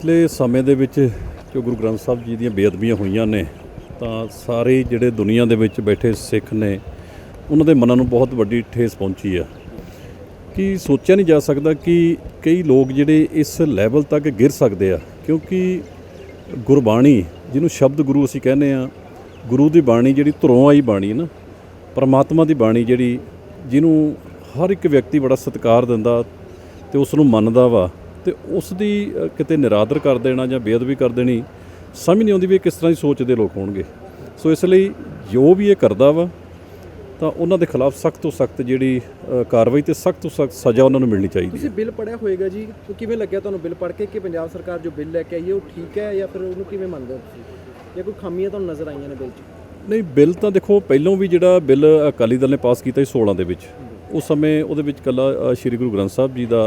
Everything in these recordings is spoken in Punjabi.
ਪਿਛਲੇ ਸਮੇਂ ਦੇ ਵਿੱਚ ਜੋ ਗੁਰੂ ਗ੍ਰੰਥ ਸਾਹਿਬ ਜੀ ਦੀਆਂ ਬੇਅਦਬੀਆਂ ਹੋਈਆਂ ਨੇ, ਤਾਂ ਸਾਰੇ ਜਿਹੜੇ ਦੁਨੀਆ ਦੇ ਵਿੱਚ ਬੈਠੇ ਸਿੱਖ ਨੇ, ਉਹਨਾਂ ਦੇ ਮਨਾਂ ਨੂੰ ਬਹੁਤ ਵੱਡੀ ਠੇਸ ਪਹੁੰਚੀ ਆ। ਕਿ ਸੋਚਿਆ ਨਹੀਂ ਜਾ ਸਕਦਾ ਕਿ ਕਈ ਲੋਕ ਜਿਹੜੇ ਇਸ ਲੈਵਲ ਤੱਕ ਗਿਰ ਸਕਦੇ ਆ, ਕਿਉਂਕਿ ਗੁਰਬਾਣੀ, ਜਿਹਨੂੰ ਸ਼ਬਦ ਗੁਰੂ ਅਸੀਂ ਕਹਿੰਦੇ ਆ, ਗੁਰੂ ਦੀ ਬਾਣੀ ਜਿਹੜੀ ਧੁਰੋਂ ਆਈ ਬਾਣੀ ਨਾ, ਪਰਮਾਤਮਾ ਦੀ ਬਾਣੀ ਜਿਹੜੀ, ਜਿਹਨੂੰ ਹਰ ਇੱਕ ਵਿਅਕਤੀ ਬੜਾ ਸਤਿਕਾਰ ਦਿੰਦਾ ਤੇ ਉਸ ਨੂੰ ਮੰਨਦਾ ਵਾ ਤੇ ਉਸ ਦੀ ਕਿਤੇ ਨਿਰਾਦਰ ਕਰ ਦੇਣਾ ਜਾਂ ਬੇਅਦਬੀ ਕਰ ਦੇਣੀ ਸਮਝ ਨਹੀਂ ਆਉਂਦੀ ਵੀ ਇਹ ਕਿਸ ਤਰ੍ਹਾਂ ਦੀ ਸੋਚ ਦੇ ਲੋਕ ਹੋਣਗੇ। ਸੋ ਇਸ ਲਈ ਜੋ ਵੀ ਇਹ ਕਰਦਾ ਵਾ ਤਾਂ ਉਹਨਾਂ ਦੇ ਖਿਲਾਫ ਸਖਤ ਤੋਂ ਸਖਤ ਜਿਹੜੀ ਕਾਰਵਾਈ ਤੇ ਸਖਤ ਤੋਂ ਸਖਤ ਸਜ਼ਾ ਉਹਨਾਂ ਨੂੰ ਮਿਲਣੀ ਚਾਹੀਦੀ ਤੁਸੀਂ ਬਿੱਲ ਪੜਿਆ ਹੋਏਗਾ ਜੀ? ਕਿਵੇਂ ਲੱਗਿਆ ਤੁਹਾਨੂੰ ਬਿੱਲ ਪੜ੍ਹ ਕੇ ਕਿ ਪੰਜਾਬ ਸਰਕਾਰ ਜੋ ਬਿੱਲ ਲੈ ਕੇ ਆਈ ਹੈ ਉਹ ਠੀਕ ਹੈ ਜਾਂ ਫਿਰ ਉਹਨੂੰ ਕਿਵੇਂ ਮੰਨਦੇ ਹੋ ਤੁਸੀਂ? ਜਾਂ ਕੋਈ ਖਾਮੀਆਂ ਤੁਹਾਨੂੰ ਨਜ਼ਰ ਆਈਆਂ ਨੇ ਬਿੱਲ 'ਚ? ਨਹੀਂ ਬਿੱਲ ਤਾਂ ਦੇਖੋ ਪਹਿਲੋਂ ਵੀ ਜਿਹੜਾ ਬਿੱਲ ਅਕਾਲੀ ਦਲ ਨੇ ਪਾਸ ਕੀਤਾ ਸੀ 16 ਦੇ ਵਿੱਚ ਉਸ ਸਮੇਂ ਉਹਦੇ ਵਿੱਚ ਕੱਲਾ ਸ਼੍ਰੀ ਗੁਰੂ ਗ੍ਰੰਥ ਸਾਹਿਬ ਜੀ ਦਾ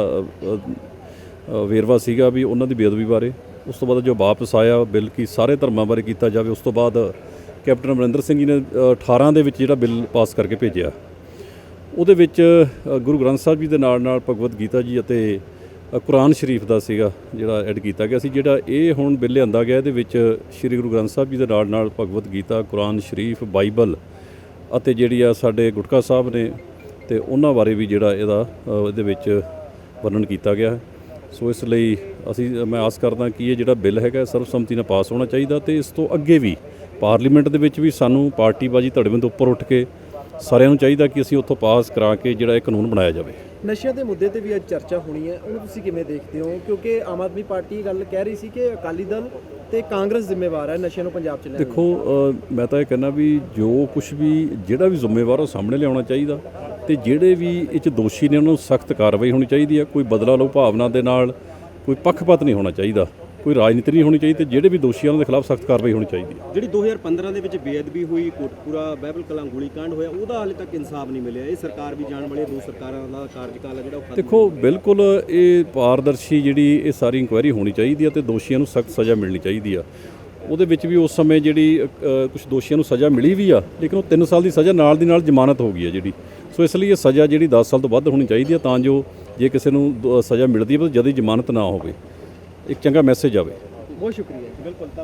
ਵੇਰਵਾ ਸੀਗਾ ਵੀ ਉਹਨਾਂ ਦੀ ਬੇਅਦਬੀ ਬਾਰੇ। ਉਸ ਤੋਂ ਬਾਅਦ ਜੋ ਵਾਪਸ ਆਇਆ ਬਿੱਲ ਕੀ ਸਾਰੇ ਧਰਮਾਂ ਬਾਰੇ ਕੀਤਾ ਜਾਵੇ ਉਸ ਤੋਂ ਬਾਅਦ ਕੈਪਟਨ ਅਮਰਿੰਦਰ ਸਿੰਘ ਜੀ ਨੇ ਅ, 18 ਦੇ ਵਿੱਚ ਜਿਹੜਾ ਬਿੱਲ ਪਾਸ ਕਰਕੇ ਭੇਜਿਆ। ਉਹਦੇ ਵਿੱਚ ਗੁਰੂ ਗ੍ਰੰਥ ਸਾਹਿਬ ਜੀ ਦੇ ਨਾਲ ਨਾਲ ਭਗਵਦ ਗੀਤਾ ਜੀ ਅਤੇ ਕੁਰਾਨ ਸ਼ਰੀਫ ਦਾ ਸੀਗਾ ਜਿਹੜਾ ਐਡ ਕੀਤਾ ਗਿਆ ਸੀ ਜਿਹੜਾ ਇਹ ਹੁਣ ਬਿੱਲ ਲਿਆਂਦਾ ਗਿਆ ਇਹਦੇ ਵਿੱਚ ਸ੍ਰੀ ਗੁਰੂ ਗ੍ਰੰਥ ਸਾਹਿਬ ਜੀ ਦੇ ਨਾਲ ਨਾਲ ਭਗਵਦ ਗੀਤਾ ਕੁਰਾਨ ਸ਼ਰੀਫ ਬਾਈਬਲ ਅਤੇ ਜਿਹੜੀ ਆ ਸਾਡੇ ਗੁਟਕਾ ਸਾਹਿਬ ਨੇ ਤੇ ਉਹਨਾਂ ਬਾਰੇ ਵੀ ਜਿਹੜਾ ਇਹਦਾ ਇਹਦੇ ਵਿੱਚ ਵਰਣਨ ਕੀਤਾ ਗਿਆ। ਹੈ ਸੋ ਇਸ ਲਈ ਅਸੀਂ ਮੈਂ ਆਸ ਕਰਦਾ ਕਿ ਇਹ ਜਿਹੜਾ ਬਿੱਲ ਹੈਗਾ ਸਰਬਸੰਮਤੀ ਨਾਲ ਪਾਸ ਹੋਣਾ ਚਾਹੀਦਾ ਤੇ ਇਸ ਤੋਂ ਅੱਗੇ ਵੀ ਪਾਰਲੀਮੈਂਟ ਦੇ ਵਿੱਚ ਵੀ ਸਾਨੂੰ ਪਾਰਟੀਬਾਜ਼ੀ ਧੜਵੇਂ ਤੋਂ ਉੱਪਰ ਉੱਠ ਕੇ ਸਾਰਿਆਂ ਨੂੰ ਚਾਹੀਦਾ ਕਿ ਅਸੀਂ ਉੱਥੋਂ ਪਾਸ ਕਰਾ ਕੇ ਜਿਹੜਾ ਇਹ ਕਾਨੂੰਨ ਬਣਾਇਆ ਜਾਵੇ। ਨਸ਼ਿਆਂ ਦੇ ਮੁੱਦੇ ਤੇ ਵੀ ਅੱਜ ਚਰਚਾ ਹੋਣੀ ਹੈ ਉਹਨੂੰ ਤੁਸੀਂ ਕਿਵੇਂ ਦੇਖਦੇ ਹੋ? ਕਿਉਂਕਿ ਆਮ ਆਦਮੀ ਪਾਰਟੀ ਇਹ ਗੱਲ ਕਹਿ ਰਹੀ ਸੀ ਕਿ ਅਕਾਲੀ ਦਲ ਤੇ ਕਾਂਗਰਸ ਜ਼ਿੰਮੇਵਾਰ ਹੈ ਨਸ਼ਿਆਂ ਨੂੰ ਪੰਜਾਬ 'ਚ ਲੈਣ ਦੇਖੋ ਮੈਂ ਤਾਂ ਇਹ ਕਹਿੰਦਾ ਵੀ ਜੋ ਕੁਝ ਵੀ ਜਿਹੜਾ ਵੀ ਜ਼ਿੰਮੇਵਾਰ ਉਹ ਸਾਹਮਣੇ ਲਿਆਉਣਾ ਚਾਹੀਦਾ। ਤੇ ਜਿਹੜੇ ਵੀ ਇਹ ਚ ਦੋਸ਼ੀ ਨੇ ਉਹਨਾਂ ਨੂੰ ਸਖਤ ਕਾਰਵਾਈ ਹੋਣੀ ਚਾਹੀਦੀ ਹੈ ਕੋਈ ਬਦਲਾ ਲਓ ਭਾਵਨਾ ਦੇ ਨਾਲ ਕੋਈ ਪੱਖਪਾਤ ਨਹੀਂ ਹੋਣਾ ਚਾਹੀਦਾ। ਕੋਈ ਰਾਜਨੀਤੀ ਨਹੀਂ ਹੋਣੀ ਚਾਹੀਦੀ ਤੇ ਜਿਹੜੇ ਵੀ ਦੋਸ਼ੀ ਆ ਉਹਨਾਂ ਦੇ ਖਿਲਾਫ ਸਖਤ ਕਾਰਵਾਈ ਹੋਣੀ ਚਾਹੀਦੀ ਹੈ ਜਿਹੜੀ 2015 ਦੇ ਵਿੱਚ ਬੇਅਦਬੀ ਹੋਈ ਕੋਟਪੂਰਾ ਬਾਈਬਲ ਕਲਾਂ ਗੋਲੀकांड ਹੋਇਆ ਉਹਦਾ ਹਾਲੇ ਤੱਕ ਇਨਸਾਫ ਨਹੀਂ ਮਿਲਿਆ। ਇਹ ਸਰਕਾਰ ਵੀ ਜਾਣ ਵਾਲੀ ਦੋ ਸਰਕਾਰਾਂ ਦਾ ਕਾਰਜਕਾਲ ਹੈ ਜਿਹੜਾ ਉਹ ਦੇਖੋ ਬਿਲਕੁਲ ਇਹ ਪਾਰਦਰਸ਼ੀ ਜਿਹੜੀ ਇਹ ਸਾਰੀ ਇਨਕੁਆਇਰੀ ਹੋਣੀ ਚਾਹੀਦੀ ਹੈ ਤੇ ਦੋਸ਼ੀਆਂ ਨੂੰ ਸਖਤ ਸਜ਼ਾ ਮਿਲਣੀ ਚਾਹੀਦੀ ਆ। ਉਹਦੇ ਵਿੱਚ ਵੀ ਉਸ ਸਮੇਂ ਜਿਹੜੀ ਕੁਝ ਦੋਸ਼ੀਆਂ ਨੂੰ ਸਜ਼ਾ ਮਿਲੀ ਵੀ ਆ ਲੇਕਿਨ ਉਹ 3 ਸਾਲ ਦੀ ਸਜ਼ਾ ਨਾਲ ਦੀ ਨਾਲ ਜ਼ਮਾਨਤ ਹੋ ਗਈ ਹੈ ਜਿਹੜੀ। ਸੋ ਇਸ ਲਈ ਇਹ ਸਜ਼ਾ ਜਿਹੜੀ 10 ਸਾਲ ਤੋਂ ਵੱਧ ਹੋਣੀ ਚਾਹੀਦੀ ਹੈ ਤਾਂ ਜੋ ਜੇ ਕਿਸੇ ਨੂੰ ਦ- ਸਜ਼ਾ ਮਿਲਦੀ ਹੈ ਤਾਂ ਜਦ ਹੀ ਜ਼ਮਾਨਤ ਨਾ ਹੋਵੇ। ਇੱਕ ਚੰਗਾ ਮੈਸੇਜ ਆਵੇ। ਬਹੁਤ ਸ਼ੁਕਰੀਆ ਬਿਲਕੁਲ